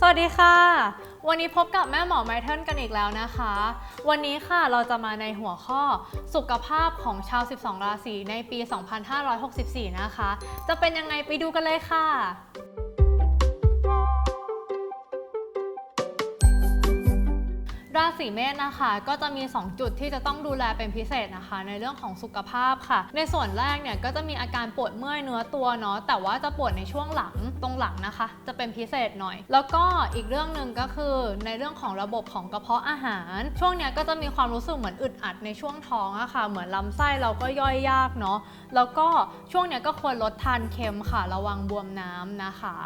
สวัสดีค่ะ วันนี้พบกับแม่หมอไมเทิลกันอีกแล้วนะคะ วันนี้ค่ะเราจะมาในหัวข้อสุขภาพของชาว 12 ราศีในปี 2564 นะคะ จะเป็นยังไงไปดูกันเลยค่ะ ราศีเมษนะคะ ก็จะมี 2 จุดที่จะต้องดูแลเป็นพิเศษนะคะ ในเรื่องของสุขภาพค่ะ ในส่วนแรกเนี่ยก็จะมีอาการปวดเมื่อยเนื้อตัวเนาะแต่ว่าจะปวดในช่วงหลังตรงหลังนะคะ จะเป็นพิเศษหน่อย แล้วก็อีกเรื่องหนึ่งก็คือในเรื่องของระบบของกระเพาะอาหาร ช่วงเนี้ยก็จะมีความรู้สึกเหมือนอึดอัดในช่วงท้องอะค่ะ เหมือนลำไส้เราก็ย่อยยากเนาะแล้วก็ช่วงเนี้ยก็ควรลดทานเค็มค่ะ ระวังบวมน้ำนะคะ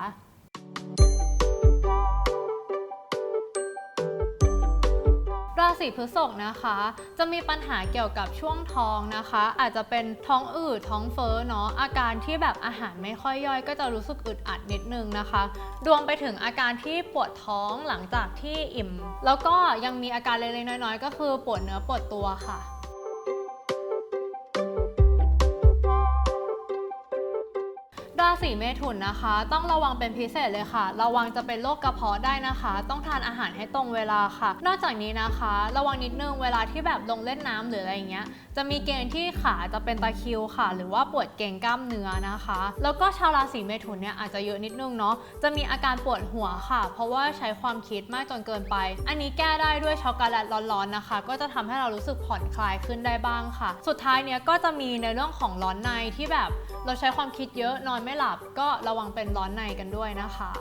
ราศีพฤษภนะคะ จะมีปัญหาเกี่ยวกับช่วงท้องนะคะ อาจจะเป็นท้องอืดท้องเฟ้อเนาะอาการที่แบบอาหารไม่ค่อยย่อยก็จะรู้สึกอึดอัดนิดนึงนะคะรวมไปถึงอาการที่ปวดท้องหลังจากที่อิ่ม แล้วก็ยังมีอาการเล็กๆน้อยๆ ก็คือปวดเนื้อปวดตัวค่ะ ราศีเมถุนนะคะ ต้องระวังเป็นพิเศษเลยค่ะ ระวังจะเป็นโรคกระเพาะได้นะคะ ต้องทานอาหารให้ตรงเวลาค่ะ นอกจากนี้นะคะ ระวังนิดนึงเวลาที่แบบลงเล่นน้ำหรืออะไรอย่างเงี้ย จะมีเกณฑ์ที่ขาจะเป็นตะคริวค่ะ หรือว่าปวดเกร็งกล้ามเนื้อนะคะ แล้วก็ชาวราศีเมถุนเนี่ยอาจจะเยอะนิดนึงเนาะ จะมีอาการปวดหัวค่ะ เพราะว่าใช้ความคิดมากจนเกินไป อันนี้แก้ได้ด้วยช็อกโกแลตร้อนๆนะคะ ก็จะทำให้เรารู้สึกผ่อนคลายขึ้นได้บ้างค่ะ สุดท้ายเนี่ยก็จะมีในเรื่องของร้อนในที่แบบเราใช้ความคิดเยอะนอนไม่หลับก็ระวังเป็นร้อนในกันด้วยนะคะ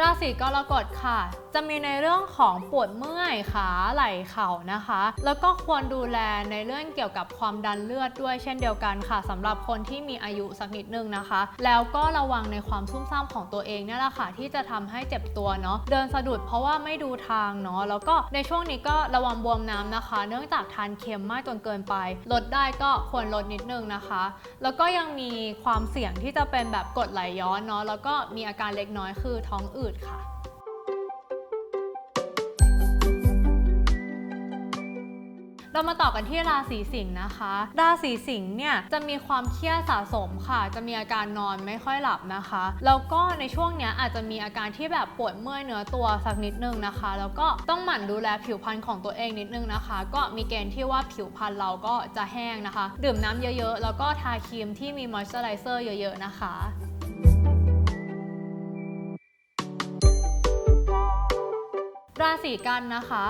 ราศีกรกฎค่ะ จะมีในเรื่องของปวดเมื่อยขาไหล่เข่านะคะ แล้วก็ควรดูแลในเรื่องเกี่ยวกับความดันเลือดด้วยเช่นเดียวกันค่ะสำหรับคนที่มีอายุสักนิดนึงนะคะ แล้วก็ระวังในความซุ่มซ่ามของตัวเองเนี่ยแหละค่ะที่จะทำให้เจ็บตัวเนาะเดินสะดุดเพราะว่าไม่ดูทางเนาะแล้วก็ในช่วงนี้ก็ระวังบวมน้ำนะคะ เนื่องจากทานเค็มมากจนเกินไป ลดได้ก็ควรลดนิดนึงนะคะ แล้วก็ยังมีความเสี่ยงที่จะเป็นแบบกดไหลย้อนเนาะแล้วก็มีอาการเล็กน้อยคือท้องอืดค่ะ เรามาต่อกันที่ราศีสิงห์นะคะ ราศีสิงห์เนี่ยจะมีความเครียดสะสมค่ะ จะมีอาการนอนไม่ค่อยหลับนะคะ แล้วก็ในช่วงเนี้ยอาจจะมีอาการที่แบบปวดเมื่อยเนื้อตัวสักนิดนึงนะคะ แล้วก็ต้องหมั่นดูแลผิวพรรณของตัวเองนิดนึงนะคะ ก็มีเกณฑ์ที่ว่าผิวพรรณเราก็จะแห้งนะคะ ดื่มน้ำเยอะๆ แล้วก็ทาครีมที่มีมอยส์เจอไรเซอร์เยอะๆนะคะราศีกันนะคะ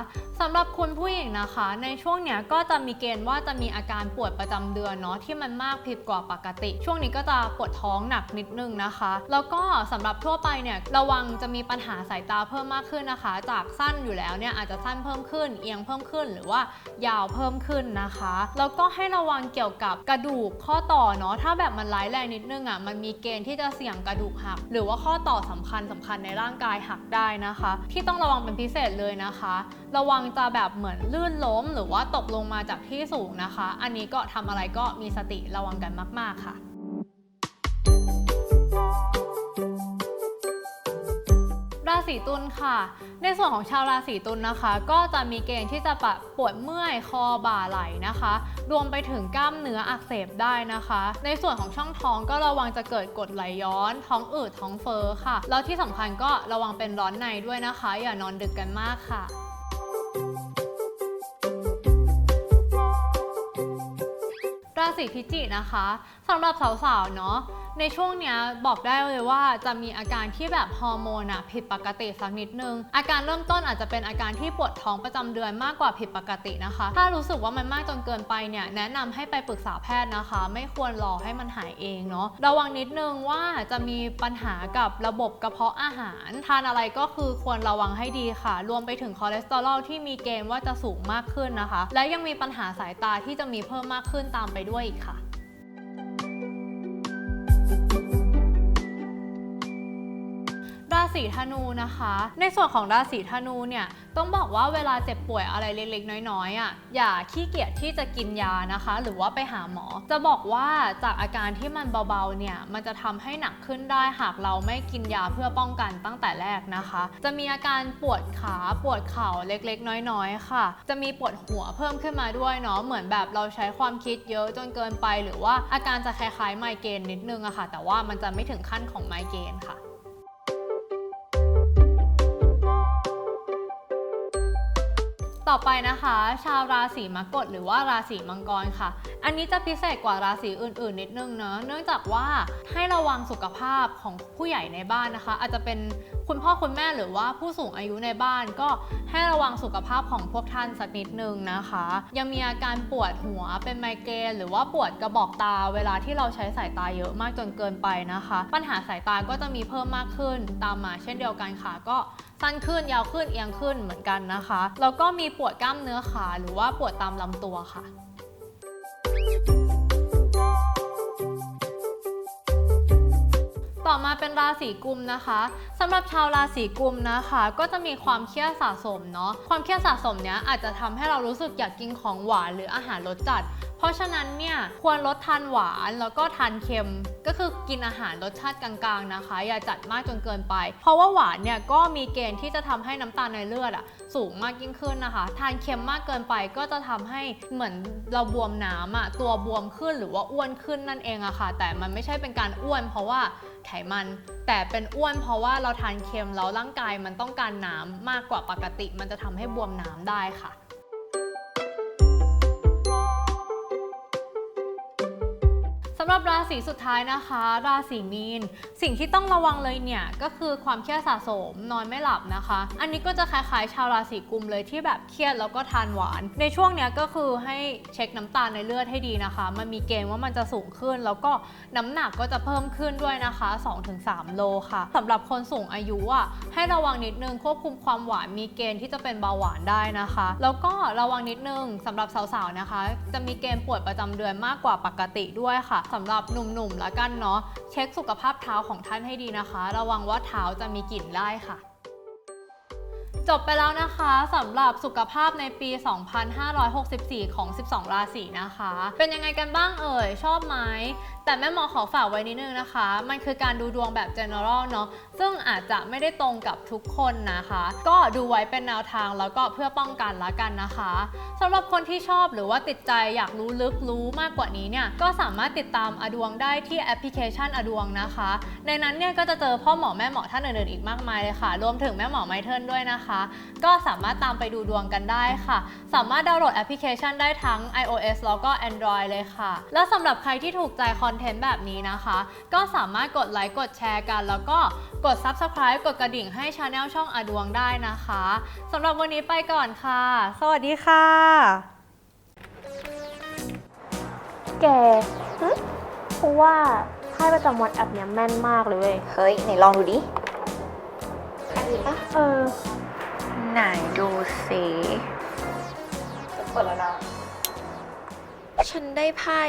สำหรับคุณผู้หญิงนะคะ ในช่วงเนี้ยก็จะมีเกณฑ์ว่าจะมีอาการปวดประจำเดือนเนาะที่มันมากผิดกว่าปกติ ช่วงนี้ก็จะปวดท้องหนักนิดนึงนะคะ แล้วก็สำหรับทั่วไปเนี่ยระวังจะมีปัญหาสายตาเพิ่มมากขึ้นนะคะ จากสั้นอยู่แล้วเนี่ยอาจจะสั้นเพิ่มขึ้น เอียงเพิ่มขึ้นหรือว่ายาวเพิ่มขึ้นนะคะแล้วก็ให้ระวังเกี่ยวกับกระดูกข้อต่อเนาะถ้าแบบมันร้ายแรงนิดนึงอะมันมีเกณฑ์ที่จะเสี่ยงกระดูกหัก หรือว่าข้อต่อสำคัญสำคัญในร่างกายหักได้นะคะ ที่ต้องระวังเป็นพิเศษเลยนะคะ ระวังจะแบบเหมือนลื่นล้ม หรือว่าตกลงมาจากที่สูงนะคะ อันนี้ก็ทำอะไรก็มีสติระวังกันมาก ๆ ค่ะราศีตุลค่ะ ในส่วนของชาวราศีตุลนะคะ ก็จะมีเกณฑ์ที่จะปะปวดเมื่อยคอบ่าไหล่นะคะ รวมไปถึงกล้ามเนื้ออักเสบได้นะคะ ในส่วนของช่องท้องก็ระวังจะเกิดกรดไหลย้อน ท้องอืดท้องเฟ้อค่ะ แล้วที่สำคัญก็ระวังเป็นร้อนในด้วยนะคะ อย่านอนดึกกันมากค่ะ ราศีพิจิกนะคะสำหรับสาวๆเนาะ ในช่วงเนี้ยบอกได้เลยว่าจะมีอาการที่แบบฮอร์โมนอะผิดปกติสักนิดนึง อาการเริ่มต้นอาจจะเป็นอาการที่ปวดท้องประจำเดือนมากกว่าผิดปกตินะคะ ถ้ารู้สึกว่ามันมากจนเกินไปเนี่ยแนะนำให้ไปปรึกษาแพทย์นะคะ ไม่ควรรอให้มันหายเองเนาะระวังนิดนึงว่าจะมีปัญหากับระบบกระเพาะอาหาร ทานอะไรก็คือควรระวังให้ดีค่ะ รวมไปถึงคอเลสเตอรอลที่มีเกณฑ์ว่าจะสูงมากขึ้นนะคะ และยังมีปัญหาสายตาที่จะมีเพิ่มมากขึ้นตามไปด้วยอีกค่ะ ศีธนูนะคะ ในส่วนของราศีธนูเนี่ยต้องบอกว่าเวลาเจ็บป่วยอะไรเล็กๆ น้อยๆอะอย่าขี้เกียจที่จะกินยานะคะ หรือว่าไปหาหมอ จะบอกว่าจากอาการที่มันเบาๆเนี่ยมันจะทำให้หนักขึ้นได้หากเราไม่กินยาเพื่อป้องกันตั้งแต่แรกนะคะ จะมีอาการปวดขาปวดเข่าเล็กๆ น้อยๆ ค่ะ จะมีปวดหัวเพิ่มขึ้นมาด้วยเนาะเหมือนแบบเราใช้ความคิดเยอะจนเกินไป หรือว่าอาการจะคล้ายๆไมเกรนนิดนึงอะค่ะ แต่ว่ามันจะไม่ถึงขั้นของไมเกรนค่ะ ต่อไปนะคะ ชาวราศีมกฎหรือว่าราศีมังกรค่ะ อันนี้จะพิเศษกว่าราศีอื่นๆ นิดนึงเนอะเนื่องจากว่าให้ระวังสุขภาพของผู้ใหญ่ในบ้านนะคะ อาจจะเป็นคุณพ่อคุณแม่หรือว่าผู้สูงอายุในบ้านก็ให้ระวังสุขภาพของพวกท่านสักนิดนึงนะคะ ยังมีอาการปวดหัวเป็นไมเกรนหรือว่าปวดกระบอกตา เวลาที่เราใช้สายตาเยอะมากจนเกินไปนะคะ ปัญหาสายตาก็จะมีเพิ่มมากขึ้นตามมาเช่นเดียวกันค่ะก็สั้นขึ้นยาวขึ้นเอียงขึ้นเหมือนกันนะคะแล้วก็มีปวดกล้ามเนื้อขาหรือว่าปวดตามลำตัวค่ะ มาเป็นราศีกุมนะคะสำหรับชาวราศีกุมนะคะ ก็จะมีความเครียดสะสมเนาะความเครียดสะสมเนี้ยอาจจะทำให้เรารู้สึกอยากกินของหวานหรืออาหารรสจัด เพราะฉะนั้นเนี่ยควรลดทานหวานแล้วก็ทานเค็ม ก็คือกินอาหารรสชาติกลางๆนะคะ อย่าจัดมากจนเกินไป เพราะว่าหวานเนี่ยก็มีเกณฑ์ที่จะทำให้น้ำตาลในเลือดอะสูงมากยิ่งขึ้นนะคะ ทานเค็มมากเกินไปก็จะทำให้เหมือนเราบวมน้ำอะตัวบวมขึ้นหรือว่าอ้วนขึ้นนั่นเองอะค่ะ แต่มันไม่ใช่เป็นการอ้วน เพราะว่าไขมันแต่เป็นอ้วนเพราะว่าเราทานเค็มแล้วร่างกายมันต้องการน้ำมากกว่าปกติ มันจะทำให้บวมน้ำได้ค่ะำหรับราศีสุดท้ายนะคะ ราศีมีน สิ่งที่ต้องระวังเลยเนี่ย ก็คือความเครียดสะสมนอนไม่หลับนะคะ อันนี้ก็จะคล้ายๆ ชาวราศีกุมเลยที่แบบเครียดแล้วก็ทานหวาน ในช่วงเนี้ยก็คือให้เช็คน้ำตาลในเลือดให้ดีนะคะ มันมีเกณฑ์ว่ามันจะสูงขึ้น แล้วก็น้ำหนักก็จะเพิ่มขึ้นด้วยนะคะ 2-3 โลค่ะสำหรับคนสูงอายุอะให้ระวังนิดนึงควบคุมความหวานมีเกณฑ์ที่จะเป็นเบาหวานได้นะคะ แล้วก็ระวังนิดนึงสำหรับสาวๆนะคะ จะมีเกณฑ์ปวดประจำเดือนมากกว่าปกติด้วยค่ะสำหรับหนุ่มๆแล้วกันเนาะเช็คสุขภาพเท้าของท่านให้ดีนะคะ ระวังว่าเท้าจะมีกลิ่นได้ค่ะ จบไปแล้วนะคะสำหรับสุขภาพในปี 2564 ของ 12 ราศีนะคะ เป็นยังไงกันบ้างเอ่ย ชอบไหม แต่แม่หมอขอฝากไว้นิดนึงนะคะ มันคือการดูดวงแบบ general เนาะซึ่งอาจจะไม่ได้ตรงกับทุกคนนะคะ ก็ดูไว้เป็นแนวทางแล้วก็เพื่อป้องกันละกันนะคะสำหรับคนที่ชอบหรือว่าติดใจอยากรู้ลึกรู้มากกว่านี้เนี่ยก็สามารถติดตามอดวงได้ที่แอปพลิเคชันอดวงนะคะ ในนั้นเนี่ยก็จะเจอพ่อหมอแม่หมอท่านอื่นๆอีกมากมายเลยค่ะ รวมถึงแม่หมอไมเทิลด้วยนะคะก็สามารถตามไปดูดวงกันได้ค่ะ สามารถดาวน์โหลดแอปพลิเคชันได้ทั้ง iOS แล้วก็ Android เลยค่ะ และสำหรับใครที่ถูกใจคอนเทนต์แบบนี้นะคะ ก็สามารถกดไลค์กดแชร์กัน แล้วก็กด Subscribe กดกระดิ่งให้ช anel ช่องอดวงได้นะคะสำหรับวันนี้ไปก่อนค่ะ สวัสดีค่ะ แกเพราะว่าไพ่ประจำวันแอปเนี้ยแม่นมากเลยเว้ย เฮ้ยไหนลองดูดิอันนี้ปะ เออ ไหนดูสิเปิดแล้วนะ ฉันได้ไพ่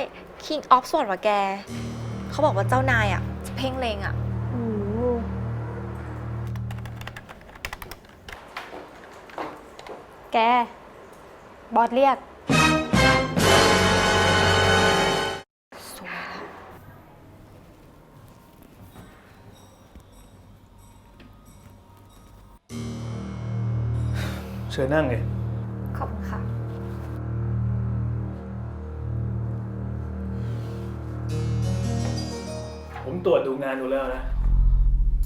King of Swords ว่ะแก เขาบอกว่าเจ้านายอะจะเพ่งเลงอะอืมแก บอสเรียก เชิญนั่งเลยขอบคุณค่ะ ผมตรวจดูงานดูแล้วนะ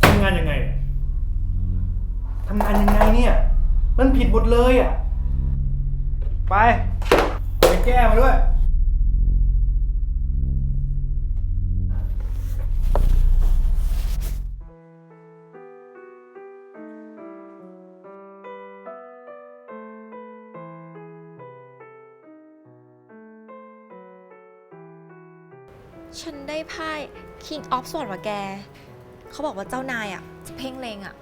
ทำงานยังไงเนี่ยทำงานยังไงเนี่ย มันผิดหมดเลยอะ ไป ไปแก้มาด้วย ฉันได้ไพ่ King of Swords ว่ะแก เขาบอกว่าเจ้านายอะจะเพ่งเลงอะ